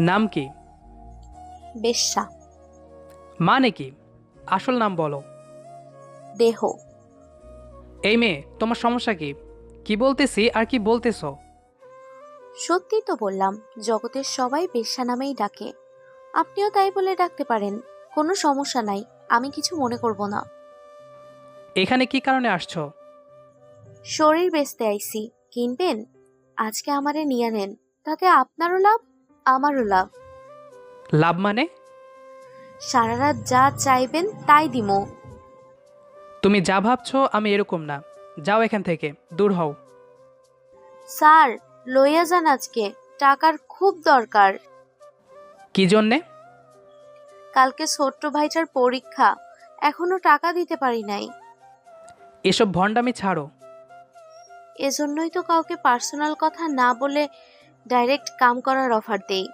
নাম কি? বেশ্যা। মানে কি? আসল নাম বলো। দেহ। এই মেয়ে তোমার সমস্যা কি? কি বলতেছি আর কি বলতেছো? সত্যি তো বললাম জগতের সবাই বেশ্যা নামেই ডাকে। আপনিও তাই বলে ডাকতে পারেন কোনো সমস্যা নাই আমি কিছু মনে করব না। এখানে কি কারণে আসছো? শরীর বেচতে আইছি কিনবেন? আজকে আমারে নিয়ে নেন তাতে আপনারও লাভ আমারও লাভ। লাভ মানে? সারা রাত যা চাইবেন তাই দিমো তুমি যা ভাবছ আমি এরকম না। যাও এখান থেকে দূর হও। স্যার লইয়া যান আজকে টাকার খুব দরকার। কি জন্যে? কালকে ছোট্ট ভাইটার পরীক্ষা এখনও টাকা দিতে পারি নাই। এসব ভণ্ডামি ছাড়ো। এজন্যই তো কাউকে পার্সোনাল কথা না বলে ডাইরেক্ট কাম করার অফার দেই।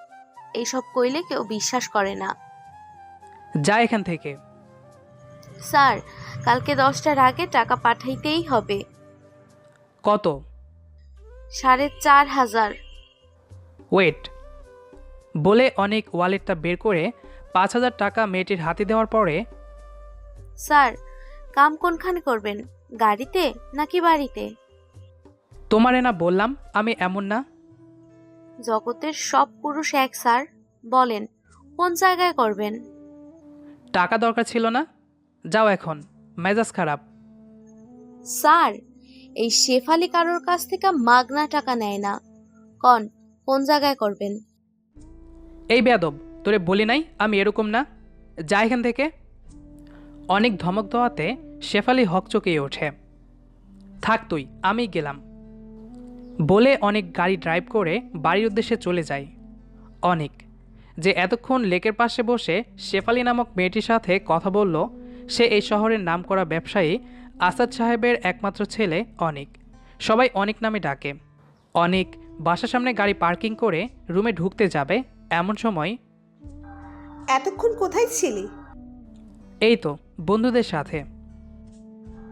এইসব কইলে কেউ বিশ্বাস করে না। যা এখান থেকে। স্যার কালকে দশটার আগে টাকা পাঠাইতেই হবে। কত? সাড়ে চার হাজার। ওয়েট। বলে অনেক ওয়ালেটটা বের করে পাঁচ হাজার টাকা মেয়েটির হাতে দেওয়ার পরে স্যার কাম কোনখানে করবেন? গাড়িতে নাকি বাড়িতে? তোমারে না বললাম আমি এমন না। জগতের সব পুরুষ এক স্যার। বলেন কোন জায়গায় করবেন? টাকা দরকার ছিল না? যাও এখন মেজাজ খারাপ। স্যার এই শেফালি কারোর কাছ থেকে মাগনা টাকা নেয় না। কন কোন জায়গায় করবেন? এই বেয়াদব তোরে বলি নাই আমি এরকম না। যা এখান থেকে। অনেক ধমক দেওয়াতে শেফালি হকচকিয়ে ওঠে। থাক তুই আমি গেলাম। বলে অনেক গাড়ি ড্রাইভ করে বাড়ির উদ্দেশ্যে চলে যায়। অনেক যে এতক্ষণ লেকের পাশে বসে শেফালি নামক মেয়েটির সাথে কথা বলল সে এই শহরের নামকরা ব্যবসায়ী আসাদ সাহেবের একমাত্র ছেলে অনেক। সবাই অনেক নামে ডাকে। অনেক বাসার সামনে গাড়ি পার্কিং করে রুমে ঢুকতে যাবে এমন সময় এতক্ষণ কোথায় ছিলি? এই তো বন্ধুদের সাথে।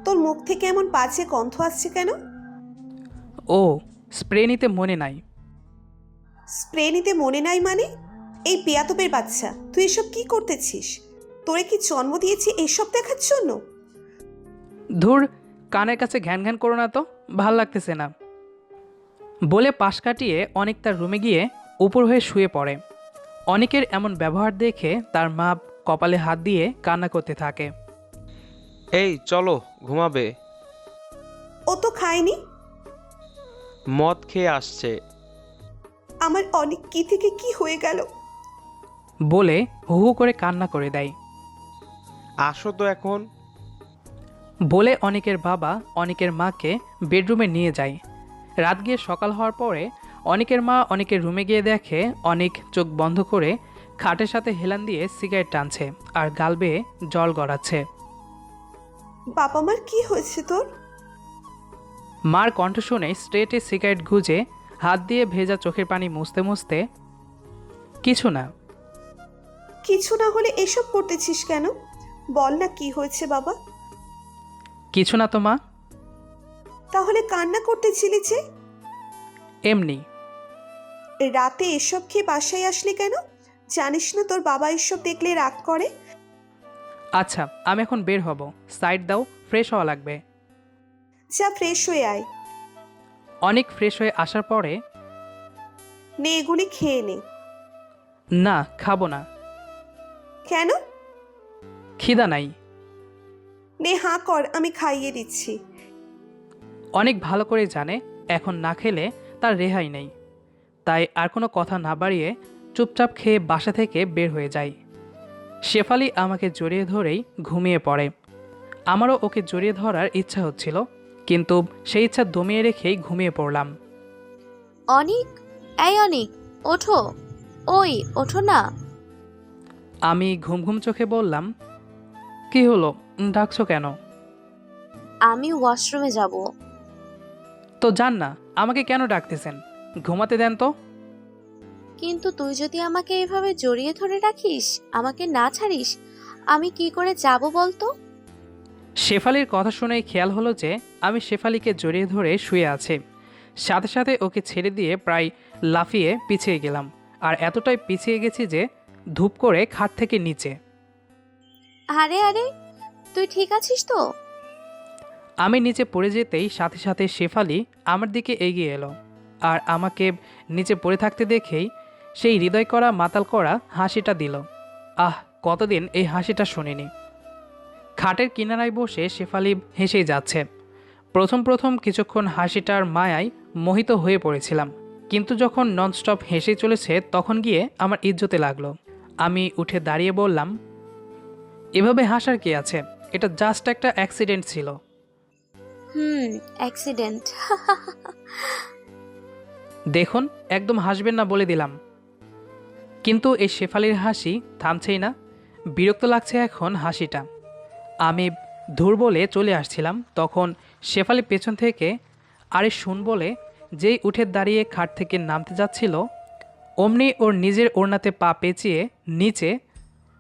তোর মুখ থেকে এমন বাজে গন্ধ আসছে কেন? ও স্প্রে নিতে মনে নাই। স্প্রে নিতে মনে নাই মানে? এই পেয়াতপের বাচ্চা তুই এসব কি করতেছিস? তোরে কি জন্ম দিয়েছি এসব দেখার জন্য? ধুর কানের কাছে ঘ্যান ঘ্যান করো না তো ভালো লাগতেছে না। বলে পাশ কাটিয়ে অনেক তার রুমে গিয়ে উপর হয়ে শুয়ে পড়ে। অনেকের এমন ব্যবহার দেখে তার মা কপালে হাত দিয়ে কান্না করতে থাকে। এই চলো ঘুমাবে। ও তো খায়নি? মদ খেয়ে আসছে। আমার অনেক কি থেকে কি হয়ে গেল? বলে হু হু করে কান্না করে দেয়। আসো তো এখন। বলে অনেকের বাবা অনেকের মাকে বেডরুমে নিয়ে যায়। রাত গিয়ে সকাল হওয়ার পরে অনেকের মা অনেকের রুমে গিয়ে দেখে অনেক চোখ বন্ধ করে খাটের সাথে হেলান দিয়ে সিগারেট টানছে আর গাল বেয়ে জল গড়াচ্ছে। বাবা মার কি হয়েছে তোর? মার কণ্ঠ শুনে স্ট্রেটে সিগারেট গুজে হাত দিয়ে ভেজা চোখের পানি মুছতে মুছতে কিছু না। কিছু না হলে এসব করতেছিস কেন? বল না কি হয়েছে বাবা? কিছু না তো মা। তাহলে কান্না করতেছিলি যে? এমনি। রাতে এসব খেয়ে বাসায় আসলি কেন? জানিস না তোর বাবা এসব দেখলে রাগ করে? আচ্ছা আমি এখন বের হব। সাইড দাও ফ্রেশ হওয়া লাগবে। যা ফ্রেশ হয়ে আয়। অনেক ফ্রেশ হয়ে আসার পরে? নে এগুলি খেয়ে নে। না খাব না। কেন? খিদা নাই। নে হাঁ কর আমি খাইয়ে দিচ্ছি। অনেক ভালো করে জানে এখন না খেলে তার রেহাই নেই। তাই আর কোনো কথা না বাড়িয়ে চুপচাপ খেয়ে বাসা থেকে বের হয়ে যায় শেফালি আমাকে জড়িয়ে ধরেই ঘুমিয়ে পড়ে। আমারও ওকে জড়িয়ে ধরার ইচ্ছা হচ্ছিল। কিন্তু সেই ইচ্ছা দমিয়ে রেখেই ঘুমিয়ে পড়লাম। অনিক এই অনিক ওঠো। ওই ওঠো না। আমি ঘুম ঘুম চোখে বললাম কি হলো? ডাকছো কেন? আমি ওয়াশরুমে যাব। তো জান না আমাকে কেন ডাকতেছেন? ঘুমাতে দেন তো। কিন্তু তুই যদি আমাকে এভাবে জড়িয়ে ধরে রাখিস আমাকে না ছাড়িস আমি কি করে যাব বলতো? শেফালির কথা শুনেই খেয়াল হলো যে আমি শেফালিকে জড়িয়ে ধরে শুয়ে আছে। সাথে সাথে ওকে ছেড়ে দিয়ে প্রায় লাফিয়ে পিছিয়ে গেলাম। আর এতটাই পিছিয়ে গেছি যে ধূপ করে খাট থেকে নিচে। আরে আরে তুই ঠিক আছিস তো? আমি নিচে পড়ে যেতেই সাথে সাথে শেফালি আমার দিকে এগিয়ে এলো। আর আমাকে নিচে পড়ে থাকতে দেখেই সেই হৃদয় করা মাতাল করা হাসিটা দিল। আহ কতদিন এই হাসিটা শুনিনি। খাটের কিনারায় বসে শেফালি হেসেই যাচ্ছে। প্রথম প্রথম কিছুক্ষণ হাসিটার মায়ায় মোহিত হয়ে পড়েছিলাম। কিন্তু যখন ননস্টপ হেসে চলেছে তখন গিয়ে আমার ইজ্জতে লাগল। আমি উঠে দাঁড়িয়ে বললাম এভাবে হাসার কি আছে? এটা জাস্ট একটা অ্যাক্সিডেন্ট ছিল। হুম অ্যাক্সিডেন্ট দেখুন একদম হাসবেন না বলে দিলাম। কিন্তু এই শেফালির হাসি থামছেই না। বিরক্ত লাগছে এখন হাসিটা। আমি ধুর বলে চলে আসছিলাম। তখন শেফালি পেছন থেকে আরে শুন বলে যেই উঠে দাঁড়িয়ে খাট থেকে নামতে যাচ্ছিল, অমনি ওর নিজের ওড়নাতে পা পেঁচিয়ে নিচে,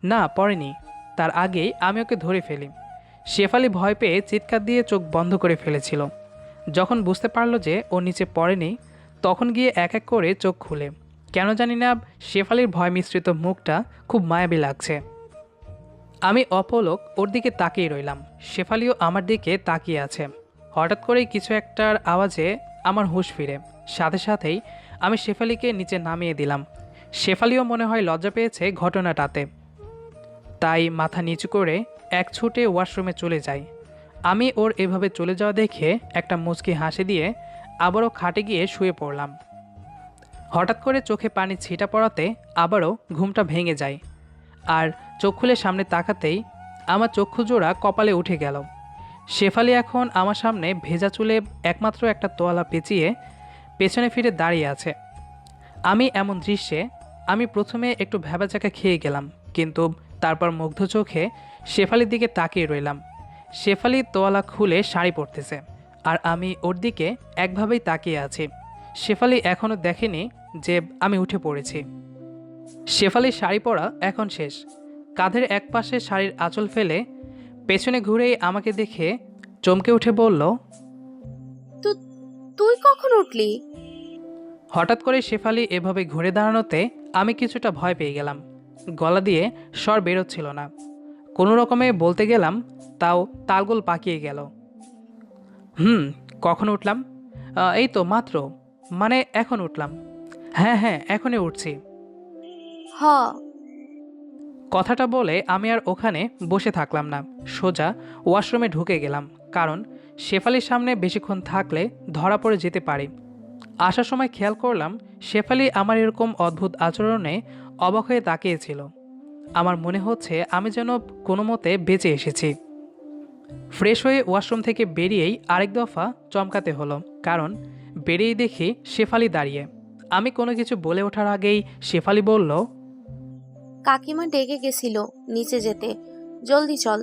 না, পড়েনি। তার আগেই আমি ওকে ধরে ফেলি। শেফালি ভয় পেয়ে চিৎকার দিয়ে চোখ বন্ধ করে ফেলেছিল। যখন বুঝতে পারল যে ও নিচে পড়েনি, তখন গিয়ে এক এক করে চোখ খুলে। কেন জানি না, শেফালির ভয় মিশ্রিত মুখটা খুব মায়াবী লাগছে। আমি অপলক ওর দিকে তাকিয়ে রইলাম। শেফালিও আমার দিকে তাকিয়ে আছে। হঠাৎ করেই কিছু একটার আওয়াজে আমার হুঁশ ফিরে। সাথে সাথেই আমি শেফালিকে নিচে নামিয়ে দিলাম। শেফালিও মনে হয় লজ্জা পেয়েছে ঘটনাটাতে। তাই মাথা নিচু করে এক ছুটে ওয়াশরুমে চলে যাই। আমি ওর এভাবে চলে যাওয়া দেখে একটা মুচকি হাসি দিয়ে আবারও খাটে গিয়ে শুয়ে পড়লাম। হঠাৎ করে চোখে পানি ছিটা পড়াতে আবারও ঘুমটা ভেঙে যায়। আর চোখ খুলে সামনে তাকাতেই আমার চক্ষু জোড়া কপালে উঠে গেল। শেফালি এখন আমার সামনে ভেজা চুলে একমাত্র একটা তোয়ালা পেঁচিয়ে পেছনে ফিরে দাঁড়িয়ে আছে। আমি এমন দৃশ্যে আমি প্রথমে একটু ভ্যাবাচাকা খেয়ে গেলাম, কিন্তু তারপর মুগ্ধ চোখে শেফালির দিকে তাকিয়ে রইলাম। শেফালি তোয়ালা খুলে শাড়ি পরতেছে আর আমি ওর দিকে একভাবেই তাকিয়ে আছি। শেফালি এখনও দেখেনি যে আমি উঠে পড়েছি। শেফালির শাড়ি পরা এখন শেষ। কাঁধের এক পাশে শাড়ির আঁচল ফেলে পেছনে ঘুরেই আমাকে দেখে চমকে উঠে বলল তুই কখন উঠলি? হঠাৎ করে শেফালি এভাবে ঘুরে দাঁড়ানোতে আমি কিছুটা ভয় পেয়ে গেলাম। গলা দিয়ে স্বর বেরোচ্ছিল না। কোনো রকমে বলতে গেলাম তাও তালগোল পাকিয়ে গেল। হুম কখন উঠলাম? এই তো মাত্র মানে এখন উঠলাম। হ্যাঁ হ্যাঁ এখনই উঠছি। হ। কথাটা বলে আমি আর ওখানে বসে থাকলাম না। সোজা ওয়াশরুমে ঢুকে গেলাম, কারণ শেফালির সামনে বেশিক্ষণ থাকলে ধরা পড়ে যেতে পারি। আসার সময় খেয়াল করলাম, শেফালি আমার এরকম অদ্ভুত আচরণে অবাক হয়ে তাকিয়েছিল। আমার মনে হচ্ছে আমি যেন কোনো মতে বেঁচে এসেছি। ফ্রেশ হয়ে ওয়াশরুম থেকে বেরিয়েই আরেক দফা চমকাতে হলো, কারণ বেরিয়েই দেখি শেফালি দাঁড়িয়ে। আমি কোনো কিছু বলে ওঠার আগেই শেফালি বলল কাকিমা ডেকে গেছিল নিচে যেতে। জলদি চল।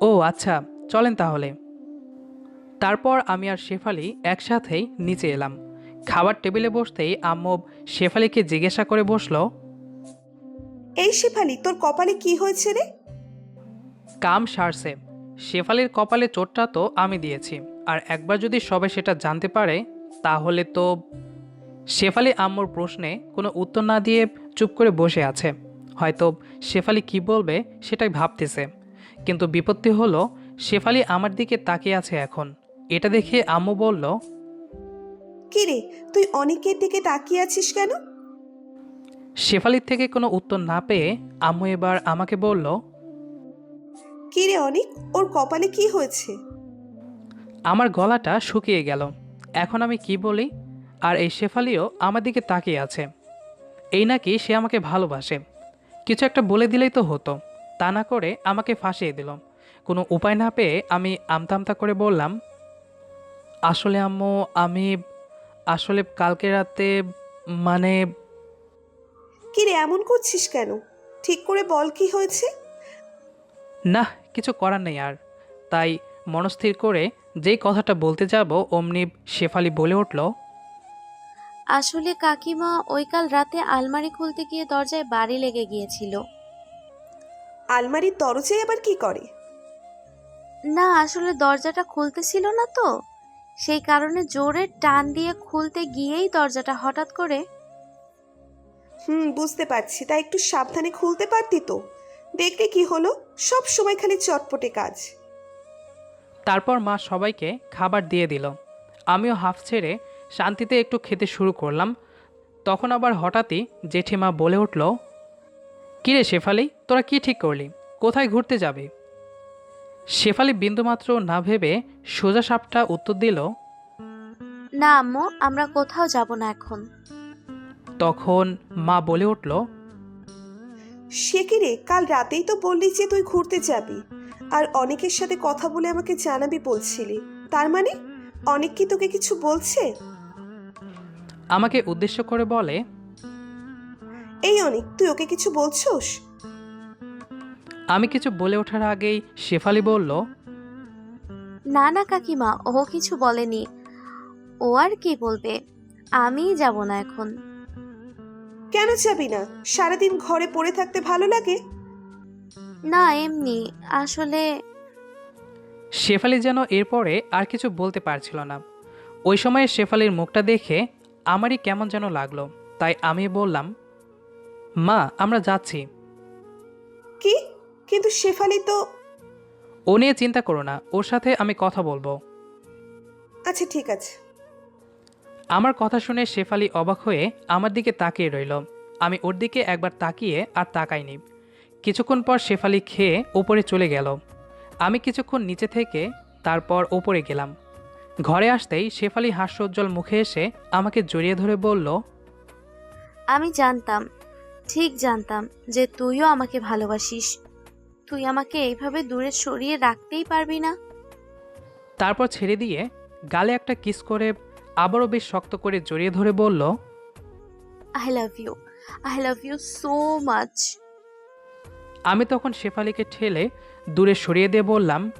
ও আচ্ছা চলেন তাহলে। তারপর আমি আর শেফালি একসাথেই নিচে এলাম। খাবার টেবিলে বসতেই আম্মু শেফালিকে জিজ্ঞাসা করে বসল এই শেফালি তোর কপালে কি হয়েছে রে? কাম সারছে। শেফালির কপালে চোটটা তো আমি দিয়েছি। আর একবার যদি সবাই সেটা জানতে পারে তাহলে তো শেফালি আম্মুর প্রশ্নে কোনো উত্তর না দিয়ে চুপ করে বসে আছে। হয়তো শেফালি কি বলবে সেটাই ভাবতেছে। কিন্তু বিপত্তি হলো শেফালি আমার দিকে তাকিয়ে আছে এখন। এটা দেখে আম্মু বলল কি রে তুই অনেকের দিকে তাকিয়ে আছিস কেন? শেফালির থেকে কোনো উত্তর না পেয়ে আম্মু এবার আমাকে বলল কি রে অনেক ওর কপালে কি হয়েছে? আমার গলাটা শুকিয়ে গেল। এখন আমি কি বলি? আর এই শেফালিও আমার দিকে তাকিয়ে আছে। এই নাকি সে আমাকে ভালোবাসে। কিছু একটা বলে দিলেই তো হতো। তা না করে আমাকে ফাঁসিয়ে দিল। কোনো উপায় না পেয়ে আমি আমতা আমতা করে বললাম আসলে আম্মু আমি আসলে কালকে রাতে মানে কি রে এমন করছিস কেন? ঠিক করে বল কি হয়েছে? না কিছু করার নেই আর। তাই মনস্থির করে যেই কথাটা বলতে যাব অমনি শেফালি বলে উঠল আসলে কাকিমা ওই কাল রাতে আলমারি খুলতে গিয়ে দরজায় বাড়ি লেগে গিয়েছিল। আলমারির দরজায় আবার কি করে? না আসলে দরজাটা খুলতেছিল না তো। সেই কারণে জোরে টান দিয়ে খুলতে গিয়েই দরজাটা হঠাৎ করে হুম বুঝতে পারছি। তাই একটু সাবধানে খুলতে পারতি তো। দেখলে কি হলো? সব সময় খালি চটপটে কাজ। তারপর মা সবাইকে খাবার দিয়ে দিল। আমিও হাফ ছেড়ে শান্তিতে একটু খেতে শুরু করলাম। তখন আবার হঠাৎই জেঠিমা বলে উঠল কিরে শেফালি তোরা কি ঠিক করলি? কোথায় ঘুরতে যাবে? শেফালি বিন্দুমাত্র না ভেবে সোজা সাপটা উত্তর দিল না আম্মু আমরা কোথাও যাব না এখন। তখন মা বলে উঠল সে কি রে কাল রাতেই তো বললি যে তুই ঘুরতে যাবি। আর অনেকের সাথে কথা বলে আমাকে জানাবি বলছিলি। তার মানে অনেক কি তোকে কিছু বলছে? আমাকে উদ্দেশ্য করে বলে এই অনিক তুই ওকে কিছু বলছোস? আমি কিছু বলে ওঠার আগেই শেফালি বলল না না কাকিমা ও কিছু বলেনি। ও আর কি বলবে? আমিই যাব না এখন। কেন যাবি না? সারাদিন ঘরে পড়ে থাকতে ভালো লাগে? না এমনি। আসলে শেফালি যেন এরপরে আর কিছু বলতে পারছিল না। ওই সময়ে শেফালির মুখটা দেখে আমারই কেমন যেন লাগল। তাই আমি বললাম মা আমরা যাচ্ছি। কি? কিন্তু শেফালি তো ও নিয়ে চিন্তা করো না ওর সাথে আমি কথা বলব। আচ্ছা ঠিক আছে। আমার কথা শুনে শেফালি অবাক হয়ে আমার দিকে তাকিয়ে রইল। আমি ওর দিকে একবার তাকিয়ে আর তাকাইনি। কিছুক্ষণ পর শেফালি খেয়ে ওপরে চলে গেল। আমি কিছুক্ষণ নিচে থেকে তারপর ওপরে গেলাম। ঘরে আসতেই শেফালি হাস্যোজ্জ্বল মুখে এসে আমাকে জড়িয়ে ধরে বলল আমি জানতাম ঠিক জানতাম যে তুইও আমাকে ভালোবাসিস। তুই আমাকে এইভাবে দূরে সরিয়ে রাখতেই পারবি না। তারপর ছেড়ে দিয়ে গালে একটা কিস করে আবারও বেশ শক্ত করে জড়িয়ে ধরে বলল I love you I love you so much আমি তখন শেফালিকে ঠেলে দূরে সরিয়ে দিয়ে বললাম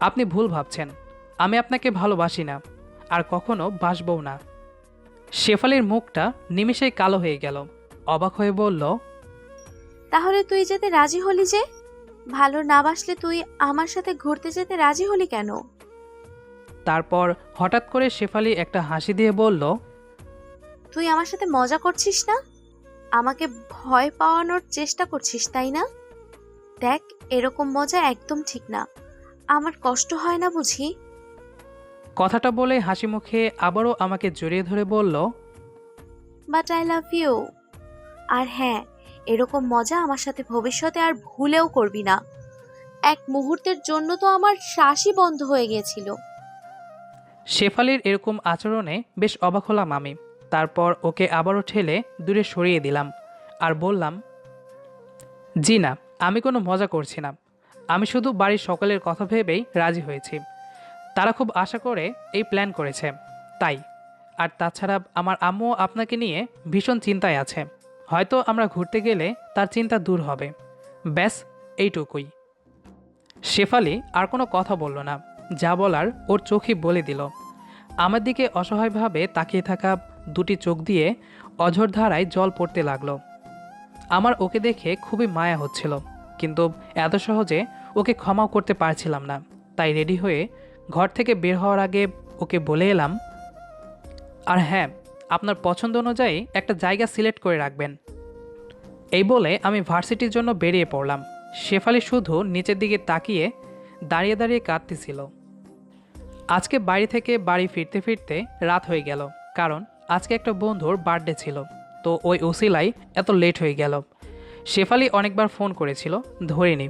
আপনি ভুল ভাবছেন আমি আপনাকে ভালোবাসি না আর কখনো বাসবও না। শেফালির মুখটা নিমিষেই কালো হয়ে গেল। অবাক হয়ে বলল তাহলে তুই যেতে রাজি হলি যে? ভালো না বাসলে তুই আমার সাথে ঘুরতে যেতে রাজি হলি কেন? তারপর হঠাৎ করে শেফালি একটা হাসি দিয়ে বলল তুই আমার সাথে মজা করছিস না? আমাকে ভয় পাওয়ানোর চেষ্টা করছিস তাই না? দেখ এরকম মজা একদম ঠিক না। আমার কষ্ট হয় না বুঝি? কথাটা বলে হাসি মুখে আবারও আমাকে জড়িয়ে ধরে বলল বাট আই লাভ ইউ আর হ্যাঁ এরকম মজা আমার সাথে ভবিষ্যতে আর ভুলেও করবি না। এক মুহূর্তের জন্য তো আমার শ্বাসই বন্ধ হয়ে গিয়েছিল। শেফালির এরকম আচরণে বেশ অবাক হলাম আমি। তারপর ওকে আবারও ঠেলে দূরে সরিয়ে দিলাম আর বললাম জি না আমি কোনো মজা করছি না। আমি শুধু বাড়ির সকলের কথা ভেবেই রাজি হয়েছি। তারা খুব আশা করে এই প্ল্যান করেছে। তাই। আর তাছাড়া আমার আম্মু আপনাকে নিয়ে ভীষণ চিন্তায় আছে। হয়তো আমরা ঘুরতে গেলে তার চিন্তা দূর হবে। ব্যাস, এইটুকুই। শেফালি আর কোনো কথা বলল না। যা বলার ওর চোখই বলে দিল। আমার দিকে অসহায়ভাবে তাকিয়ে থাকা দুটি চোখ দিয়ে অঝোর ধারায় জল পড়তে লাগল। আমার ওকে দেখে খুবই মায়া হচ্ছিল। কিন্তু এত সহজে ওকে ক্ষমাও করতে পারছিলাম না। তাই রেডি হয়ে ঘর থেকে বের হওয়ার আগে ওকে বলে এলাম, আর হ্যাঁ আপনার পছন্দ অনুযায়ী একটা জায়গা সিলেক্ট করে রাখবেন। এই বলে আমি ভার্সিটির জন্য বেরিয়ে পড়লাম। শেফালি শুধু নিচের দিকে তাকিয়ে দাঁড়িয়ে দাঁড়িয়ে কাঁদতেছিল। আজকে বাড়ি থেকে বাড়ি ফিরতে ফিরতে রাত হয়ে গেল, কারণ আজকে একটা বন্ধুর বার্থডে ছিল, তো ওই ওসিলাই এত লেট হয়ে গেল। শেফালি অনেকবার ফোন করেছিল, ধরিনি,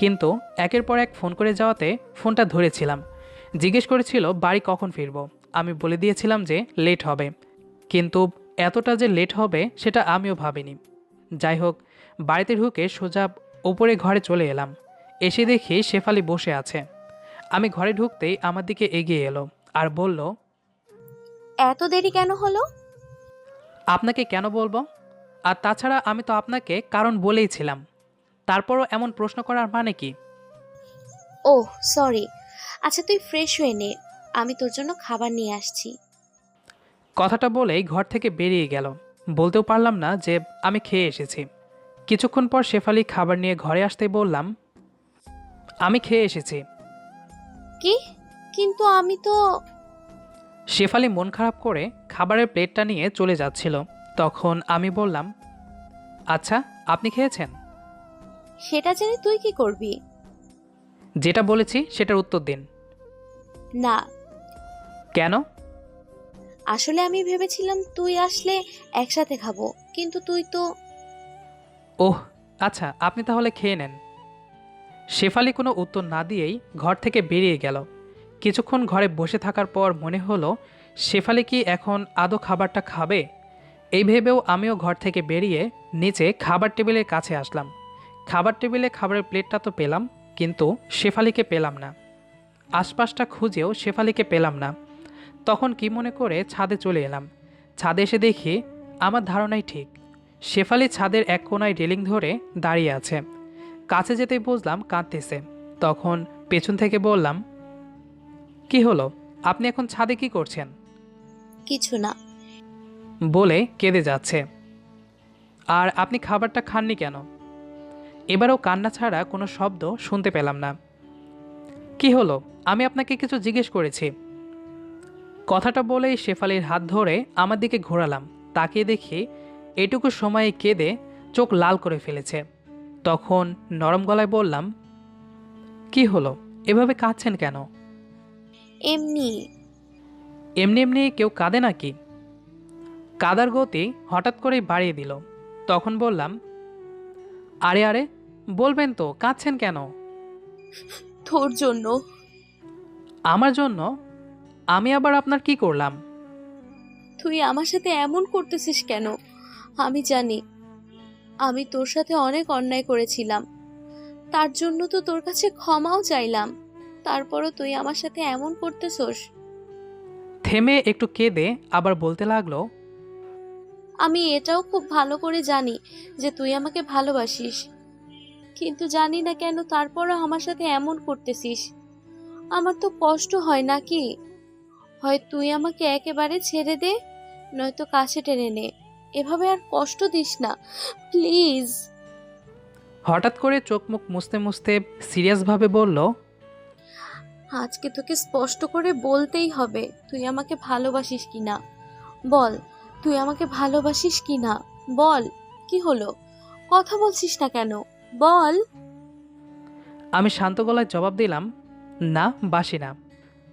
কিন্তু একের পর এক ফোন করে যাওয়াতে ফোনটা ধরেছিলাম। জিজ্ঞেস করেছিল বাড়ি কখন ফিরব? আমি বলে দিয়েছিলাম যে লেট হবে। কিন্তু এতটা যে লেট হবে সেটা আমিও ভাবিনি। যাই হোক বাড়িতে ঢুকে সোজা ওপরে ঘরে চলে এলাম। এসে দেখি শেফালি বসে আছে। আমি ঘরে ঢুকতেই আমার দিকে এগিয়ে এলো আর বলল এত দেরি কেন হলো? আপনাকে কেন বলব? আর তাছাড়া আমি তো আপনাকে কারণ বলেইছিলাম তারপরও এমন প্রশ্ন করার মানে কি? Oh sorry. আচ্ছা তুই ফ্রেশ হয়ে নে। আমি তোর জন্য খাবার নিয়ে আসছি। কথাটা বলেই ঘর থেকে বেরিয়ে গেল। বলতেও পারলাম না যে আমি খেয়ে এসেছি। কিছুক্ষণ পর শেফালি খাবার নিয়ে ঘরে আসতে বললাম আমি খেয়ে এসেছি। কি? কিন্তু আমি তো শেফালি মন খারাপ করে খাবারের প্লেটটা নিয়ে চলে যাচ্ছিল। তখন আমি বললাম আচ্ছা আপনি খেয়েছেন? সেটা জেনে তুই কি করবি? যেটা বলেছি সেটার উত্তর দিন। না। কেন? আসলে আমি ভেবেছিলাম তুই আসলে একসাথে খাব কিন্তু তুই তো ওহ আচ্ছা আপনি তাহলে খেয়ে নেন। শেফালি কোনো উত্তর না দিয়েই ঘর থেকে বেরিয়ে গেল। কিছুক্ষণ ঘরে বসে থাকার পর মনে হলো শেফালি কি এখন আদৌ খাবারটা খাবে? এই ভেবেও আমিও ঘর থেকে বেরিয়ে নিচে খাবার টেবিলের কাছে আসলাম। খাবার টেবিলে খাবারের প্লেটটা তো পেলাম কিন্তু শেফালিকে পেলাম না। আশপাশটা খুঁজেও শেফালিকে পেলাম না। তখন কি মনে করে ছাদে চলে এলাম। ছাদে এসে দেখি আমার ধারণাই ঠিক। শেফালি ছাদের এক কোনায় রেলিং ধরে দাঁড়িয়ে আছে। কাছে যেতেই বুঝলাম কাঁদতেছে। তখন পেছন থেকে বললাম কি হলো? আপনি এখন ছাদে কি করছেন? কিছু না। বলে কেঁদে যাচ্ছে। আর আপনি খাবারটা খাননি কেন? এবারও কান্না ছাড়া কোনো শব্দ শুনতে পেলাম না। কি হলো? আমি আপনাকে কিছু জিজ্ঞেস করেছি। কথাটা বলেই শেফালির হাত ধরে আমার দিকে ঘোরালাম। তাকিয়ে দেখি এটুকু সময়ে কেঁদে চোখ লাল করে ফেলেছে। তখন নরম গলায় বললাম কি হলো? এভাবে কাঁদছেন কেন? এমনি। এমনি এমনি কেউ কাঁদে নাকি? কাদার গতি হঠাৎ করেই বাড়িয়ে দিল। তখন বললাম আরে আরে বলবেন তো কাঁদছেন কেন? তোর জন্য। আমার জন্য? আমি আবার আপনার কি করলাম? তুই আমার সাথে এমন করতেছিস কেন? আমি জানি। আমি তোর সাথে অনেক অন্যায় করেছিলাম। তার জন্য তো তোর কাছে ক্ষমাও চাইলাম। তারপরও তুই আমার সাথে এমন করতেছস। থেমে একটু কেঁদে আবার বলতে লাগল আমি এটাও খুব ভালো করে জানি যে তুই আমাকে ভালোবাসিস। কিন্তু জানি না কেন তারপরও আমার সাথে এমন করতেছিস। আমার তো কষ্ট হয় নাকি হয় তুই আমাকে একেবারে ছেড়ে দে নয়তো কাছে টেনে নে। এভাবে আর কষ্ট দিস না প্লিজ। হঠাৎ করে চোখ মুখ মুছতে মুছতে সিরিয়াসভাবে বলল আজকে তোকে স্পষ্ট করে বলতেই হবে তুই আমাকে ভালোবাসিস কি না? বল তুই আমাকে ভালোবাসিস কি না? বল কি হলো? কথা বলছিস না কেন? বল। আমি শান্ত গলায় জবাব দিলাম না বাসি না।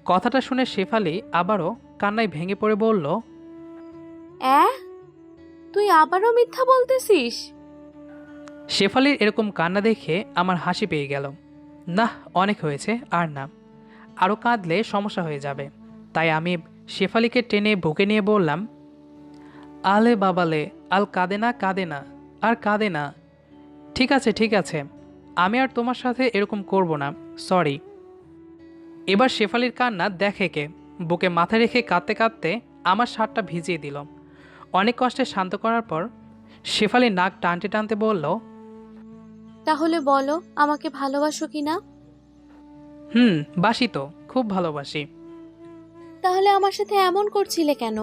কথাটা শুনে শেফালি আবারও কান্নায় ভেঙে পড়ে বলল অ্যাঁ? তুই আবারও মিথ্যা বলতেছিস? শেফালির এরকম কান্না দেখে আমার হাসি পেয়ে গেল। না অনেক হয়েছে আর না। আরও কাঁদলে সমস্যা হয়ে যাবে। তাই আমি শেফালিকে টেনে বুকে নিয়ে বললাম আলে বাবালে আল কাঁদে না কাঁদে না আর কাঁদে না। ঠিক আছে ঠিক আছে। আমি আর তোমার সাথে এরকম করব না সরি। এবার শেফালির কান্না দেখে কে? বুকে মাথা রেখে কাঁদতে কাঁদতে আমার শার্টটা ভিজিয়ে দিল। অনেক কষ্টে শান্ত করার পর শেফালি নাক টানতে টানতে বলল তাহলে বলো আমাকে ভালোবাসো কি না? হুম বাসি তো খুব ভালোবাসি। তাহলে আমার সাথে এমন করছিলে কেন?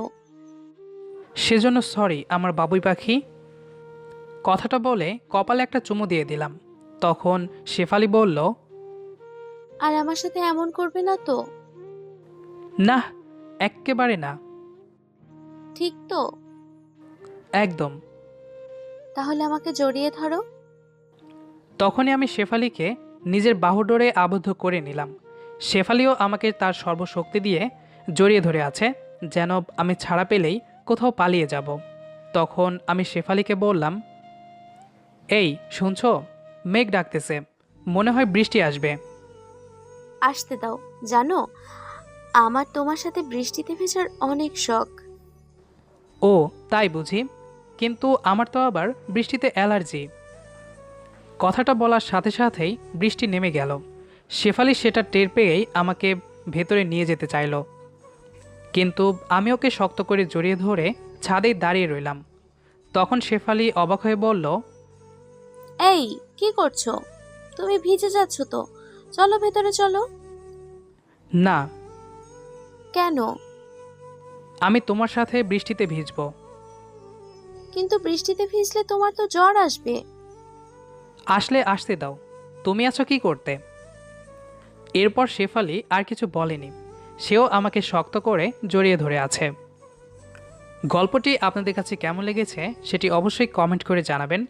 সেজন্য সরি আমার বাবুই পাখি। কথাটা বলে কপালে একটা চুমু দিয়ে দিলাম। তখন শেফালি বলল আর আমার সাথে এমন করবে না তো? না এক্কেবারে না। ঠিক তো? একদম। তাহলে আমাকে জড়িয়ে ধরো। তখনই আমি শেফালিকে নিজের বাহুডোরে আবদ্ধ করে নিলাম। শেফালিও আমাকে তার সর্বশক্তি দিয়ে জড়িয়ে ধরে আছে যেন আমি ছাড়া পেলেই কোথাও পালিয়ে যাব। তখন আমি শেফালিকে বললাম এই শুনছো? মেঘ ডাকতেছে। মনে হয় বৃষ্টি আসবে। আসতে দাও। জানো আমার তোমার সাথে বৃষ্টিতে ভেজার অনেক শখ। ও তাই বুঝি। কিন্তু আমার তো আবার বৃষ্টিতে অ্যালার্জি। কথাটা বলার সাথে সাথেই বৃষ্টি নেমে গেল। শেফালি সেটা টের পেয়েই আমাকে ভেতরে নিয়ে যেতে চাইল। কিন্তু আমি ওকে শক্ত করে জড়িয়ে ধরে ছাদেই দাঁড়িয়ে রইলাম। তখন শেফালি অবাক হয়ে বলল এই কি করছ? তুমি ভিজে যাচ্ছ তো। চলো ভেতরে চলো। না। কেন? আমি তোমার সাথে বৃষ্টিতে ভিজব। কিন্তু বৃষ্টিতে ভিজলে তোমার তো জ্বর আসবে। আসলে আসতে দাও। তুমি আছো কি করতে? এরপর শেফালি আর কিছু বলেনি। সেও আমাকে শক্ত করে জড়িয়ে ধরে আছে। গল্পটি আপনাদের কাছে কেমন লেগেছে সেটি অবশ্যই কমেন্ট করে জানাবেন।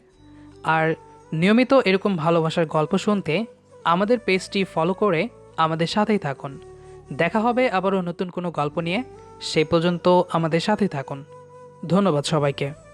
আর নিয়মিত এরকম ভালোবাসার গল্প শুনতে আমাদের পেজটি ফলো করে আমাদের সাথেই থাকুন। দেখা হবে আবারও নতুন কোনো গল্প নিয়ে। সেই পর্যন্ত আমাদের সাথেই থাকুন। ধন্যবাদ সবাইকে।